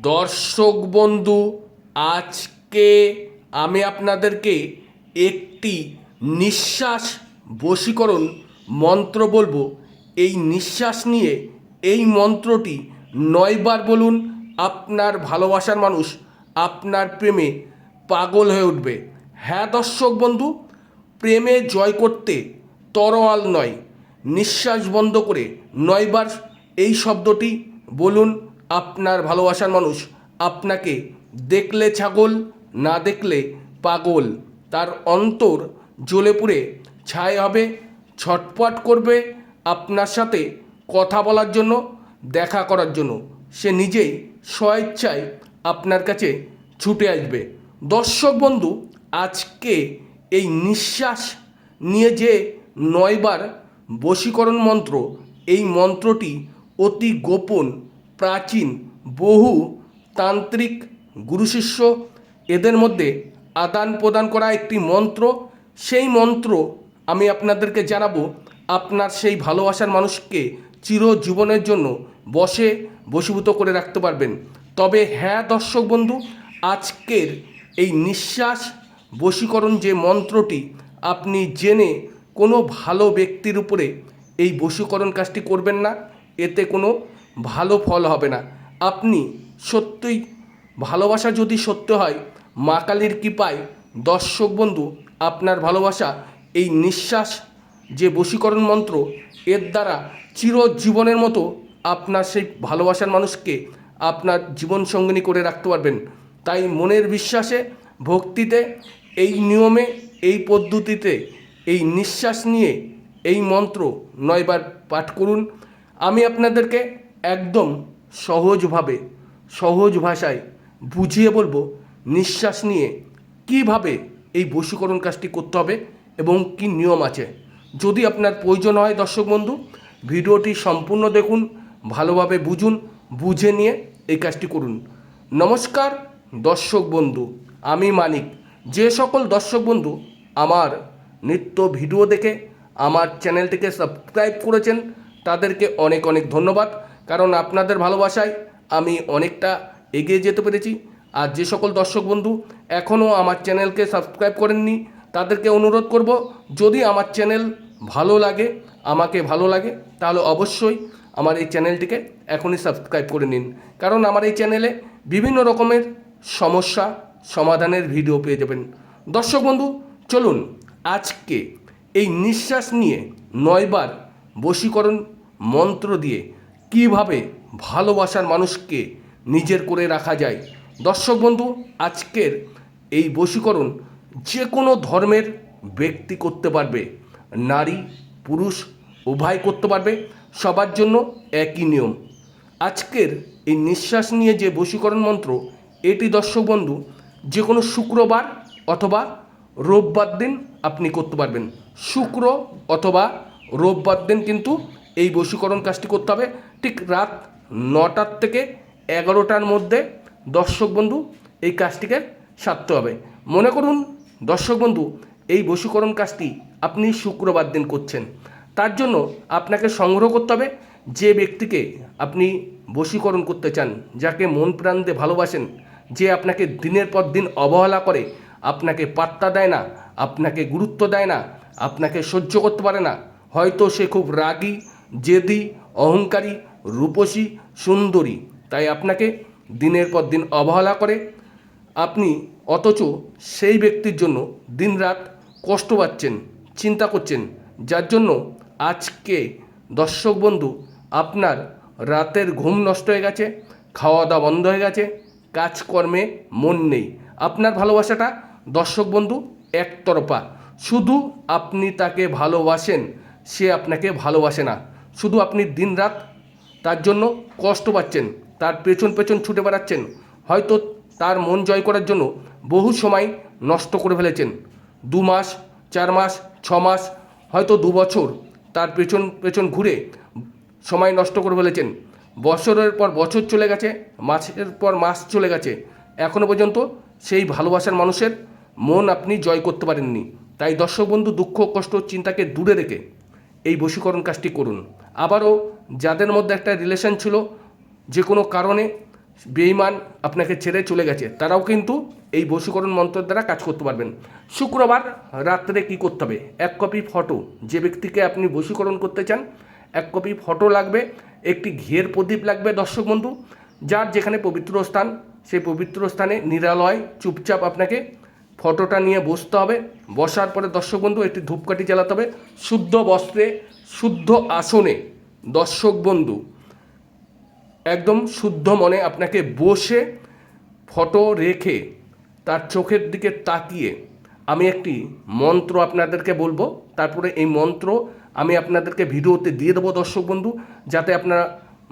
দর্শক বন্ধু, আজকে আমি আপনাদেরকে একটি নিঃশ্বাস বশীকরণ মন্ত্র বলব। এই নিঃশ্বাস নিয়ে এই মন্ত্রটি নয়বার বলুন, আপনার ভালোবাসার মানুষ আপনার প্রেমে পাগল হয়ে উঠবে। হ্যাঁ দর্শক বন্ধু, প্রেমে জয় করতে তরোয়াল নয়, নিঃশ্বাস বন্ধ করে নয়বার এই শব্দটি বলুন আপনার ভালোবাসার মানুষ আপনাকে দেখলে ছাগল, না দেখলে পাগল। তার অন্তর জ্বলে পুড়ে ছাই হবে, ছটপট করবে আপনার সাথে কথা বলার জন্য, দেখা করার জন্য। সে নিজেই স্বেচ্ছায় আপনার কাছে ছুটে আসবে। দর্শক বন্ধু, আজকে এই নিঃশ্বাস নিয়ে যে নয়বার বশীকরণ মন্ত্র, এই মন্ত্রটি অতি গোপন প্রাচীন বহু তান্ত্রিক গুরু শিষ্য এদের মধ্যে আদান প্রদান করা একটি মন্ত্র। সেই মন্ত্র আমি আপনাদেরকে জানাব, আপনার সেই ভালোবাসার মানুষকে চিরজীবনের জন্য বসে বশীভূত করে রাখতে পারবেন। তবে হ্যাঁ দর্শক বন্ধু, আজকের এই নিঃশ্বাস বশীকরণ যে মন্ত্রটি আপনি জেনে কোনো ভালো ব্যক্তির উপরে এই বশীকরণ কাজটি করবেন না। এতে কোনো ভালো ফল হবে না। আপনি সত্যই ভালোবাসা যদি সত্য হয়, মা কালীর কৃপায় দর্শক বন্ধু, আপনার ভালোবাসা, এই নিঃশ্বাস যে বশীকরণ মন্ত্র, এর দ্বারা চিরজীবনের মতো আপনার সেই ভালোবাসার মানুষকে আপনার জীবন সঙ্গিনী করে রাখতে পারবেন। তাই মনের বিশ্বাসে, ভক্তিতে, এই নিয়মে, এই পদ্ধতিতে, এই নিঃশ্বাস নিয়ে এই মন্ত্র নয়বার পাঠ করুন। আমি আপনাদেরকে একদম সহজভাবে, সহজ ভাষায় বুঝিয়ে বলব, নিঃশ্বাস নিয়ে কীভাবে এই বশীকরণ কাজটি করতে হবে এবং কি নিয়ম আছে। যদি আপনার প্রয়োজন হয় দর্শক বন্ধু, ভিডিওটি সম্পূর্ণ দেখুন, ভালোভাবে বুঝুন, বুঝে নিয়ে এই কাজটি করুন। নমস্কার দর্শক বন্ধু, আমি মানিক। যে সকল দর্শক বন্ধু আমার নিত্য ভিডিও দেখে, আমার চ্যানেলটিকে সাবস্ক্রাইব করেছেন, তাদেরকে অনেক অনেক ধন্যবাদ। কারণ আপনাদের ভালোবাসায় আমি অনেকটা এগিয়ে যেতে পেরেছি। আর যে সকল দর্শক বন্ধু এখনও আমার চ্যানেলকে সাবস্ক্রাইব করেননি, তাদেরকে অনুরোধ করব, যদি আমার চ্যানেল ভালো লাগে, আমাকে ভালো লাগে, তাহলে অবশ্যই আমার এই চ্যানেলটিকে এখনই সাবস্ক্রাইব করে নিন। কারণ আমার এই চ্যানেলে বিভিন্ন রকমের সমস্যা, সমাধানের ভিডিও পেয়ে যাবেন। দর্শক বন্ধু, চলুন আজকে এই নিঃশ্বাস নিয়ে নয়বার বশীকরণ মন্ত্র দিয়ে কীভাবে ভালোবাসার মানুষকে নিজের করে রাখা যায়? দর্শক বন্ধু, আজকের এই বশীকরণ যে কোনো ধর্মের ব্যক্তি করতে পারবে। নারী, পুরুষ, উভয় করতে পারবে। সবার জন্য একই নিয়ম। আজকের এই নিঃশ্বাস নিয়ে যে বশীকরণ মন্ত্র, এটি দর্শক বন্ধু, যে কোনো শুক্রবার অথবা রোববার দিন আপনি করতে পারবেন। শুক্র অথবা রোববার দিন কিন্তু এই বশীকরণ কাজটি করতে হবে। ঠিক রাত নটার থেকে এগারোটার মধ্যে দর্শক বন্ধু এই কাজটিকে সারতে হবে। মনে করুন, দর্শক বন্ধু, এই বশীকরণ কাজটি আপনি শুক্রবার দিন করছেন। তার জন্য আপনাকে সংগ্রহ করতে হবে যে ব্যক্তিকে আপনি বশীকরণ করতে চান, যাকে মন প্রাণ দিয়ে ভালোবাসেন, যে আপনাকে দিনের পর দিন অবহেলা করে, আপনাকে পাত্তা দেয় না, আপনাকে গুরুত্ব দেয় না, আপনাকে সহ্য করতে পারে না। হয়তো সে খুব রাগী জেদি, অহংকারী, রূপসী, সুন্দরী। তাই আপনাকে দিনের পর দিন অবহেলা করে আপনি অথচ সেই ব্যক্তির জন্য দিনরাত কষ্ট পাচ্ছেন, চিন্তা করছেন, যার জন্য আজকে দর্শক বন্ধু আপনার রাতের ঘুম নষ্ট হয়ে গেছে খাওয়া দাওয়া বন্ধ হয়ে গেছে, কাজকর্মে মন নেই। আপনার ভালোবাসাটা দর্শক বন্ধু একতরফা। শুধু আপনি তাকে ভালোবাসেন, সে আপনাকে ভালোবাসে না। শুধু আপনি দিনরাত তার জন্য কষ্ট পাচ্ছেন, তার পেছন পেছন ছুটে বেড়াচ্ছেন, হয়তো তার মন জয় করার জন্য বহু সময় নষ্ট করে ফেলেছেন। দু মাস, চার মাস, ছ মাস, হয়তো দু বছর তার পেছন পেছন ঘুরে সময় নষ্ট করে ফেলেছেন। বছরের পর বছর চলে গেছে, মাসের পর মাস চলে গেছে। এখনও পর্যন্ত সেই ভালোবাসার মানুষের মন আপনি জয় করতে পারেননি। তাই দর্শক বন্ধু, দুঃখ, কষ্ট, চিন্তাকে দূরে রেখে এই বশীকরণ কাজটি করুন। আবারও যাদের মধ্যে একটা রিলেশন ছিল যে কোনো কারণে বেইমান আপনাকে ছেড়ে চলে গেছে, তারাও কিন্তু এই বশীকরণ মন্ত্রের দ্বারা কাজ করতে পারবেন। শুক্রবার রাত্রে কি করতে হবে? এক কপি ফটো যে ব্যক্তিকে আপনি বশীকরণ করতে চান, এক কপি ফটো লাগবে, একটি ঘিয়ের প্রদীপ লাগবে, দর্শক বন্ধু, যার যেখানে পবিত্র স্থান, সেই পবিত্র স্থানে নিরালয় চুপচাপ আপনাকে ফটোটা নিয়ে বসতে হবে। বসার পরে দর্শক বন্ধু, একটি ধূপকাঠি জ্বালাতে হবে। শুদ্ধ বস্ত্রে, শুদ্ধ আসনে, দর্শক বন্ধু, একদম শুদ্ধ মনে আপনাকে বসে ফটো রেখে তার চোখের দিকে তাকিয়ে আমি একটি মন্ত্র আপনাদেরকে বলব। তারপরে এই মন্ত্র আমি আপনাদেরকে ভিডিওতে দিয়ে দেবো দর্শক বন্ধু, যাতে আপনারা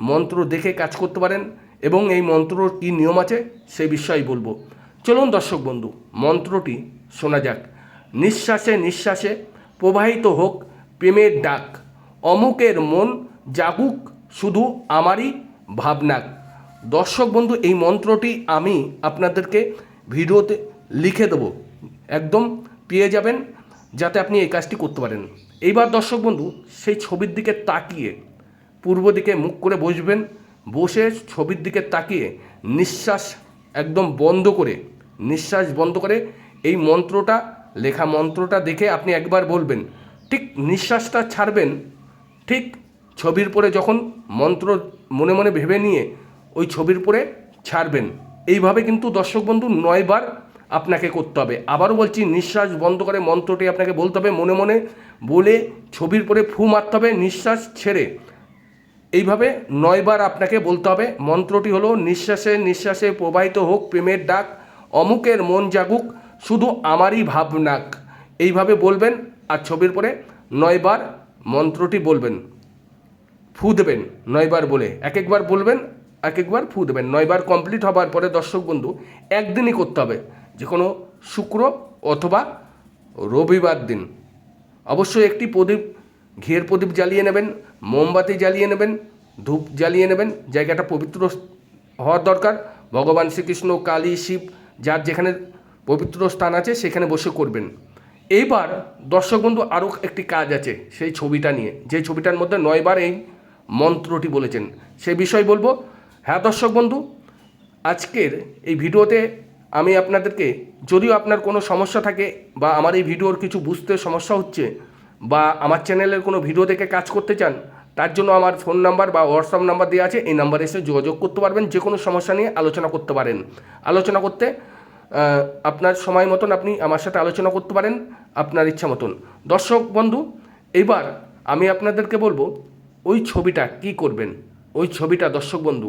মন্ত্র দেখে কাজ করতে পারেন এবং এই মন্ত্রর কী নিয়ম আছে সেই বিষয়ে বলব। চলুন দর্শক বন্ধু, মন্ত্রটি শোনা যাক। নিঃশ্বাসে নিঃশ্বাসে প্রবাহিত হোক প্রেমের ডাক, অমুকের মন জাগুক শুধু আমারই ভাবনাক দর্শক বন্ধু, এই মন্ত্রটি আমি আপনাদেরকে ভিডিওতে লিখে দেবো। একদম পেয়ে যাবেন, যাতে আপনি এই কাজটি করতে পারেন। এইবার দর্শক বন্ধু, সেই ছবির দিকে তাকিয়ে, পূর্ব দিকে মুখ করে বসবেন, বসে ছবির দিকে তাকিয়ে নিঃশ্বাস একদম বন্ধ করে, নিঃশ্বাস বন্ধ করে এই মন্ত্রটা, লেখা মন্ত্রটা দেখে আপনি একবার বলবেন, ঠিক নিঃশ্বাসটা ছাড়বেন, ঠিক ছবির পরে যখন মন্ত্র মনে মনে ভেবে নিয়ে ওই ছবির পরে ছাড়বেন, এইভাবে কিন্তু দর্শক বন্ধু নয়বার আপনাকে করতে হবে। আবারও বলছি, নিঃশ্বাস বন্ধ করে মন্ত্রটি আপনাকে বলতে হবে, মনে মনে বলে ছবির পরে ফু মারতে হবে, নিঃশ্বাস ছেড়ে। এইভাবে নয়বার আপনাকে বলতে হবে। মন্ত্রটি হলো, নিঃশ্বাসে নিঃশ্বাসে প্রবাহিত হোক, প্রেমের ডাক, অমুকের মন জাগুক, শুধু আমারই ভাবনাক। এইভাবে বলবেন আর ছবির পরে নয়বার মন্ত্রটি বলবেন। ফু দেবেন, নয়বার বলে। এক একবার বলবেন, এক একবার ফু দেবেন। নয়বার কমপ্লিট হবার পরে, দর্শক বন্ধু, একদিনই করতে হবে। যে কোনো শুক্র অথবা রবিবার দিন। অবশ্যই একটি প্রদীপ ঘিয়ের প্রদীপ জ্বালিয়ে নেবেন, মোমবাতি জ্বালিয়ে নেবেন, ধূপ জ্বালিয়ে নেবেন, জায়গাটা পবিত্র হওয়ার দরকার। ভগবান শ্রীকৃষ্ণ, কালী, শিব, যার যেখানে পবিত্র স্থান আছে সেখানে বসে করবেন। এইবার দর্শক বন্ধু আরও একটি কাজ আছে সেই ছবিটা নিয়ে। যে ছবিটার মধ্যে নয়বার এই মন্ত্রটি বলেছেন। সেই বিষয় বলব হ্যাঁ দর্শক বন্ধু, আজকের এই ভিডিওতে আমি আপনাদেরকে, যদিও আপনার কোনো সমস্যা থাকে বা আমার এই ভিডিওর কিছু বুঝতে সমস্যা হচ্ছে বা আমার চ্যানেলের কোনো ভিডিও দেখে কাজ করতে চান, তার জন্য আমার ফোন নাম্বার বা হোয়াটসঅ্যাপ নাম্বার দেওয়া আছে। এই নাম্বারে এসে যোগাযোগ করতে পারবেন, যে কোনো সমস্যা নিয়ে আলোচনা করতে পারেন। আলোচনা করতে আপনার সময় মতন আপনি আমার সাথে আলোচনা করতে পারেন, আপনার ইচ্ছা মতন। দর্শক বন্ধু, এবার আমি আপনাদেরকে বলব, ওই ছবিটা কি করবেন? ওই ছবিটা দর্শক বন্ধু,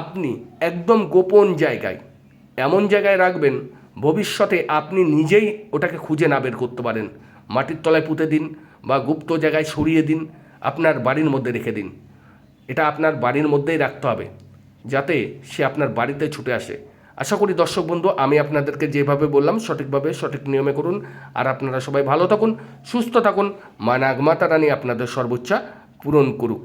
আপনি একদম গোপন জায়গায়, এমন জায়গায় রাখবেন, ভবিষ্যতে আপনি নিজেই ওটাকে খুঁজে না বের করতে পারেন। মাটির তলায় পুঁতে দিন বা গুপ্ত জায়গায় সরিয়ে দিন, আপনার বাড়ির মধ্যে রেখে দিন। এটা আপনার বাড়ির মধ্যেই রাখতে হবে, যাতে সে আপনার বাড়িতে ছুটে আসে। আশা করি দর্শক বন্ধু, আমি আপনাদেরকে যেভাবে বললাম, সঠিকভাবে সঠিক নিয়মে করুন। আর আপনারা সবাই ভালো থাকুন, সুস্থ থাকুন। মা নাগমাতা রানী আপনাদের সর্বোচ্চা, পূরণ করুক।